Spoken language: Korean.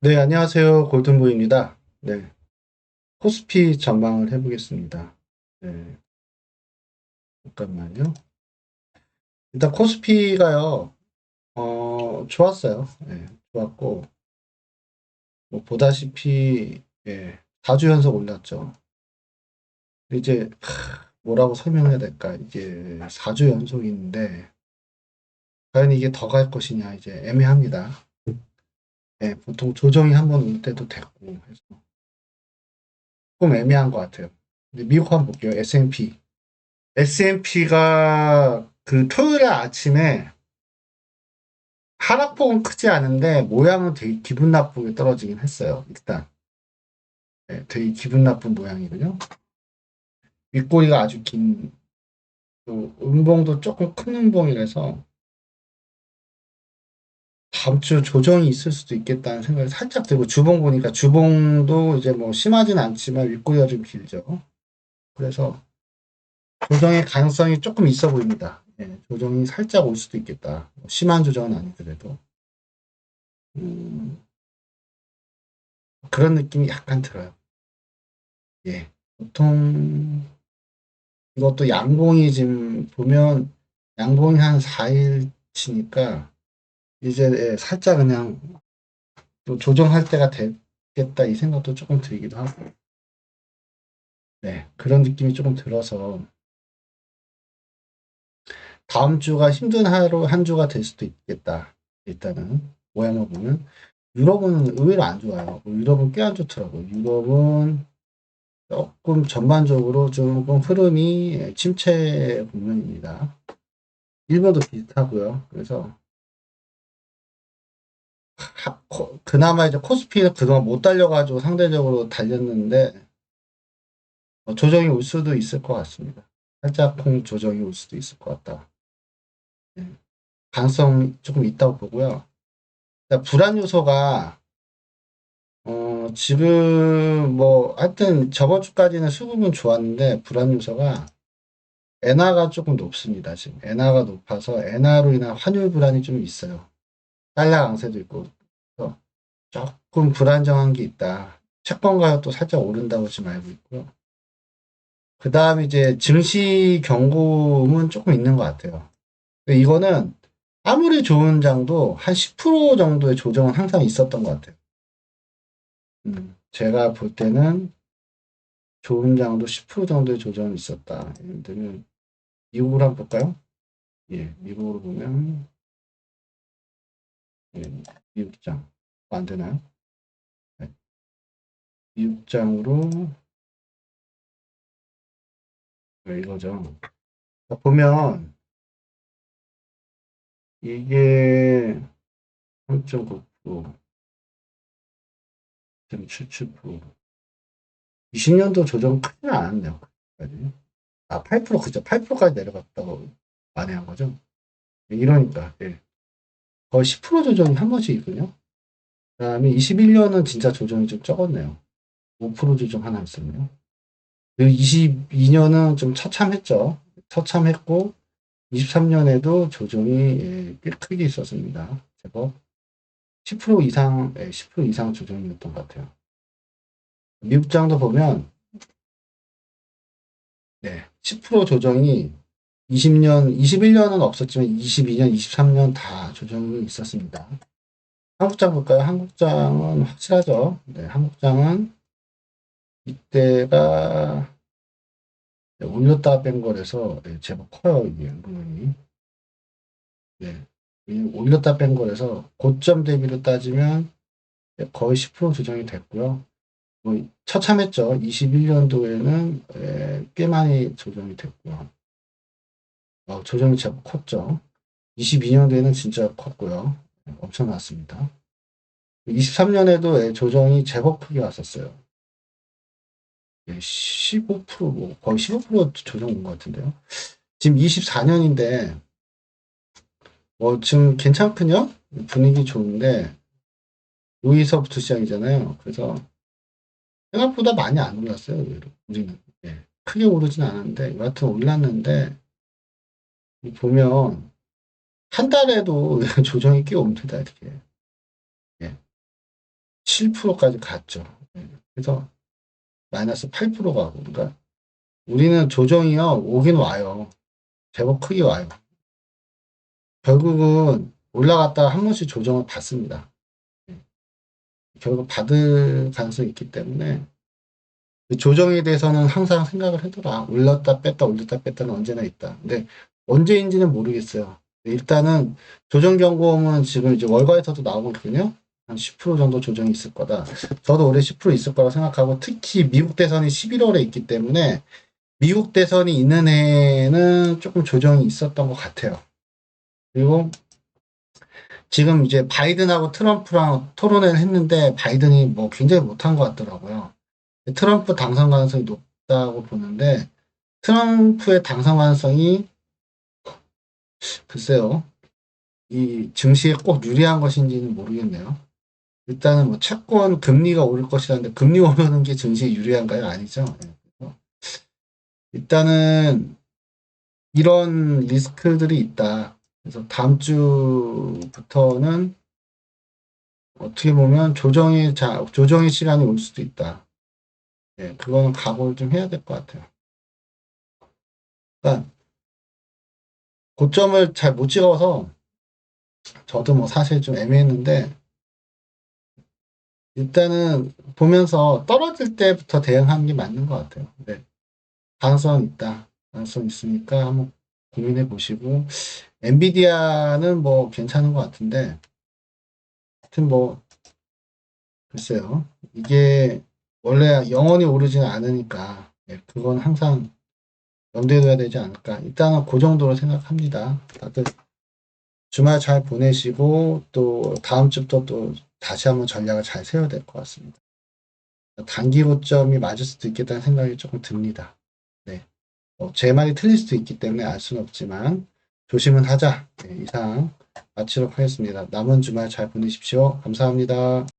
네, 안녕하세요. 골든보입니다. 네, 코스피 전망을 해보겠습니다. 네, 잠깐만요. 일단 코스피가요, 어, 좋았어요. 네, 좋았고, 뭐 보다시피, 예, 4주 연속 올랐죠. 이제, 하, 뭐라고 설명해야 될까? 이제 4주 연속인데, 과연 이게 더 갈 것이냐, 이제 애매합니다. 예, 보통 조정이 한 번 올 때도 됐고, 해서. 조금 애매한 것 같아요. 근데 미국 한번 볼게요. S&P. S&P가 그 토요일 아침에 하락폭은 크지 않은데 모양은 되게 기분 나쁘게 떨어지긴 했어요. 일단. 네, 되게 기분 나쁜 모양이군요. 윗꼬리가 아주 긴, 또 음봉도 조금 큰 음봉이라서 다음 주 조정이 있을 수도 있겠다는 생각이 살짝 들고 주봉 보니까 주봉도 이제 뭐 심하진 않지만 윗꼬리가 좀 길죠. 그래서 조정의 가능성이 조금 있어 보입니다. 예, 조정이 살짝 올 수도 있겠다. 뭐 심한 조정은 아니더라도. 음, 그런 느낌이 약간 들어요. 예, 보통 이것도 양봉이 지금 보면 양봉이 한 4일 치니까 이제 예, 살짝 그냥 또 조정할 때가 됐겠다 이 생각도 조금 들기도 하고. 네, 그런 느낌이 조금 들어서 다음 주가 힘든 하루 한 주가 될 수도 있겠다. 일단은 모양을 보면 유럽은 의외로 안 좋아요. 유럽은 꽤 안 좋더라고요. 유럽은 조금 전반적으로 조금 흐름이 침체 국면입니다. 일본도 비슷하고요. 그래서 그나마 이제 코스피는 그동안 못 달려가지고 상대적으로 달렸는데 어, 조정이 올 수도 있을 것 같습니다. 살짝 콩 조정이 올 수도 있을 것 같다. 네. 가능성 조금 있다고 보고요. 불안 요소가 어, 지금 뭐 하여튼 저번 주까지는 수급은 좋았는데 불안 요소가 엔화가 조금 높습니다. 지금 엔화가 높아서 엔화로 인한 환율 불안이 좀 있어요. 달러 강세도 있고 조금 불안정한 게 있다. 채권 가격도 살짝 오른다고 지금 알고 있고요. 그 다음 이제 증시 경고음은 조금 있는 것 같아요. 이거는 아무리 좋은 장도 한 10% 정도의 조정은 항상 있었던 것 같아요. 음, 제가 볼 때는 좋은 장도 10% 정도의 조정이 있었다. 예를 들면 미국으로 한번 볼까요? 예, 미국으로 보면 예, 미국장 어, 안 되나요? 네. 미국장으로 네, 이거죠. 자, 보면 이게 3.9% 77% 20년도 조정 크지는 않았네요. 아, 8% 그죠? 8%까지 내려갔다고 만회한 거죠. 이러니까 예. 거의 10% 조정이 한 번씩 있군요. 그 다음에 21년은 진짜 조정이 좀 적었네요. 5% 조정 하나 있었네요. 그리고 22년은 좀 처참했죠. 처참했고 23년에도 조정이 예, 꽤 크게 있었습니다. 제법 10% 이상, 예, 10% 이상 조정이었던 것 같아요. 미국장도 보면 네, 10% 조정이 20년, 21년은 없었지만 22년, 23년 다 조정이 있었습니다. 한국장 볼까요? 한국장은 확실하죠. 네, 한국장은 이때가 네, 올렸다 뺀 거라서 네, 제법 커요 이게 부분이. 네, 이 올렸다 뺀 거라서 고점 대비로 따지면 거의 10% 조정이 됐고요. 뭐 처참했죠. 21년도에는 꽤 많이 조정이 됐고요. 어, 조정이 제법 컸죠. 22년도에는 진짜 컸고요. 네, 엄청났습니다. 23년에도 조정이 제법 크게 왔었어요. 15%, 뭐 거의 15% 조정 온 것 같은데요. 지금 24년인데, 뭐 지금 괜찮군요. 분위기 좋은데, 여기서부터 시작이잖아요. 그래서 생각보다 많이 안 올랐어요. 의외로. 우리는 예, 크게 오르진 않았는데 여하튼 올랐는데 보면 한 달에도 조정이 꽤 옵니다. 이렇게 예. 7%까지 갔죠. 예, 그래서 마이너스 8% 가고 그러니까 우리는 조정이요 오긴 와요. 제법 크게 와요. 결국은 올라갔다가 한 번씩 조정을 받습니다. 예. 결국 받을 가능성이 있기 때문에 그 조정에 대해서는 항상 생각을 해둬라. 올렸다 뺐다 올렸다 뺐다는 언제나 있다. 근데 언제인지는 모르겠어요. 일단은 조정 경고음은 지금 이제 월가에서도 나오고 있거든요. 한 10% 정도 조정이 있을 거다. 저도 올해 10% 있을 거라고 생각하고 특히 미국 대선이 11월에 있기 때문에 미국 대선이 있는 해에는 조금 조정이 있었던 것 같아요. 그리고 지금 이제 바이든하고 트럼프랑 토론회를 했는데 바이든이 뭐 굉장히 못한 것 같더라고요. 트럼프 당선 가능성이 높다고 보는데 트럼프의 당선 가능성이 글쎄요. 이 증시에 꼭 유리한 것인지는 모르겠네요. 일단은 뭐 채권 금리가 오를 것이라는데 금리 오르는 게 증시에 유리한가요? 아니죠. 예, 일단은 이런 리스크들이 있다. 그래서 다음 주부터는 어떻게 보면 조정의 자 조정의 시간이 올 수도 있다. 예, 그거는 각오를 좀 해야 될 것 같아요. 그러니까 고점을 잘 못 찍어서 저도 뭐 사실 좀 애매했는데 일단은 보면서 떨어질 때부터 대응하는 게 맞는 것 같아요. 네. 가능성 있다. 가능성 있으니까 한번 고민해 보시고 엔비디아는 뭐 괜찮은 것 같은데 하여튼 뭐 글쎄요. 이게 원래 영원히 오르지는 않으니까 네, 그건 항상 염두에 둬야 되지 않을까. 일단은 그 정도로 생각합니다. 다들 주말 잘 보내시고 또 다음 주부터 또 다시 한번 전략을 잘 세워야 될 것 같습니다. 단기 고점이 맞을 수도 있겠다는 생각이 조금 듭니다. 네. 어, 제 말이 틀릴 수도 있기 때문에 알 수는 없지만 조심은 하자. 네, 이상 마치도록 하겠습니다. 남은 주말 잘 보내십시오. 감사합니다.